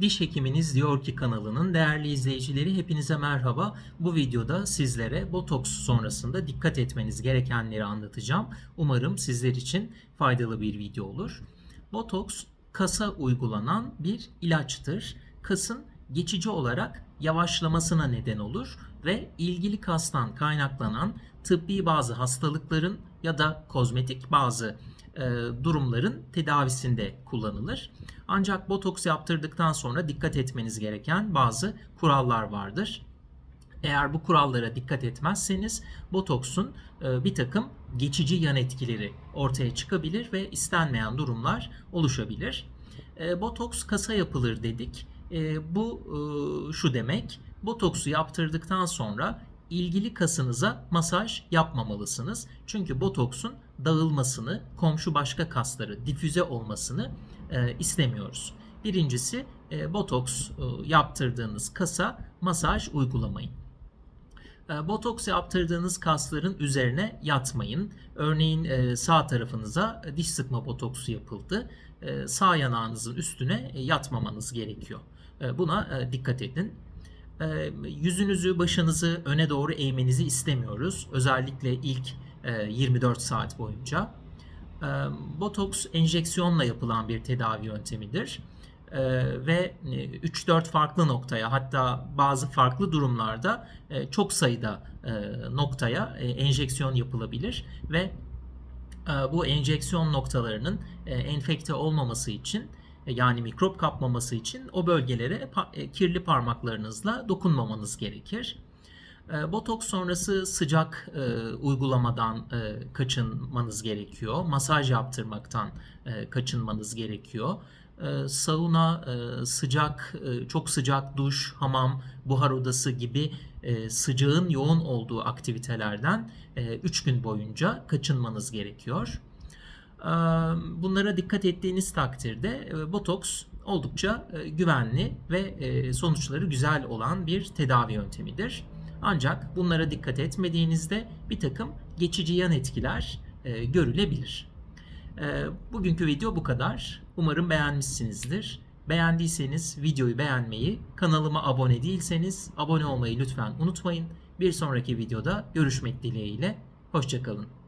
Diş Hekiminiz Diyor ki kanalının değerli izleyicileri hepinize merhaba. Bu videoda sizlere botoks sonrasında dikkat etmeniz gerekenleri anlatacağım. Umarım sizler için faydalı bir video olur. Botoks kasa uygulanan bir ilaçtır. Kasın geçici olarak yavaşlamasına neden olur ve ilgili kastan kaynaklanan tıbbi bazı hastalıkların ya da kozmetik bazı e, durumların tedavisinde kullanılır. Ancak botoks yaptırdıktan sonra dikkat etmeniz gereken bazı kurallar vardır. Eğer bu kurallara dikkat etmezseniz botoksun e, bir takım geçici yan etkileri ortaya çıkabilir ve istenmeyen durumlar oluşabilir. E, botoks kasa yapılır dedik. E, bu şu demek. Botoksu yaptırdıktan sonra ilgili kasınıza masaj yapmamalısınız. Çünkü botoksun dağılmasını, komşu başka kasları difüze olmasını e, istemiyoruz. Birincisi e, botoks e, yaptırdığınız kasa masaj uygulamayın. E, Botoks yaptırdığınız kasların üzerine yatmayın. Örneğin e, sağ tarafınıza diş sıkma botoksu yapıldı. E, Sağ yanağınızın üstüne e, yatmamanız gerekiyor. E, Buna e, dikkat edin. E, Yüzünüzü, başınızı öne doğru eğmenizi istemiyoruz. Özellikle ilk e, 24 saat boyunca. E, Botoks enjeksiyonla yapılan bir tedavi yöntemidir. E, ve e, 3-4 farklı noktaya hatta bazı farklı durumlarda e, çok sayıda e, noktaya e, enjeksiyon yapılabilir ve e, bu enjeksiyon noktalarının e, enfekte olmaması için e, yani mikrop kapmaması için o bölgelere e, kirli parmaklarınızla dokunmamanız gerekir. E, Botoks sonrası sıcak e, uygulamadan e, kaçınmanız gerekiyor. Masaj yaptırmaktan e, kaçınmanız gerekiyor. E, sauna, e, sıcak, e, çok sıcak duş, hamam, buhar odası gibi e, sıcağın yoğun olduğu aktivitelerden 3 gün boyunca kaçınmanız gerekiyor. E, Bunlara dikkat ettiğiniz takdirde e, botoks oldukça e, güvenli ve e, sonuçları güzel olan bir tedavi yöntemidir. Ancak bunlara dikkat etmediğinizde bir takım geçici yan etkiler görülebilir. E, Bugünkü video bu kadar. Umarım beğenmişsinizdir. Beğendiyseniz videoyu beğenmeyi, kanalıma abone değilseniz abone olmayı lütfen unutmayın. Bir sonraki videoda görüşmek dileğiyle. Hoşçakalın.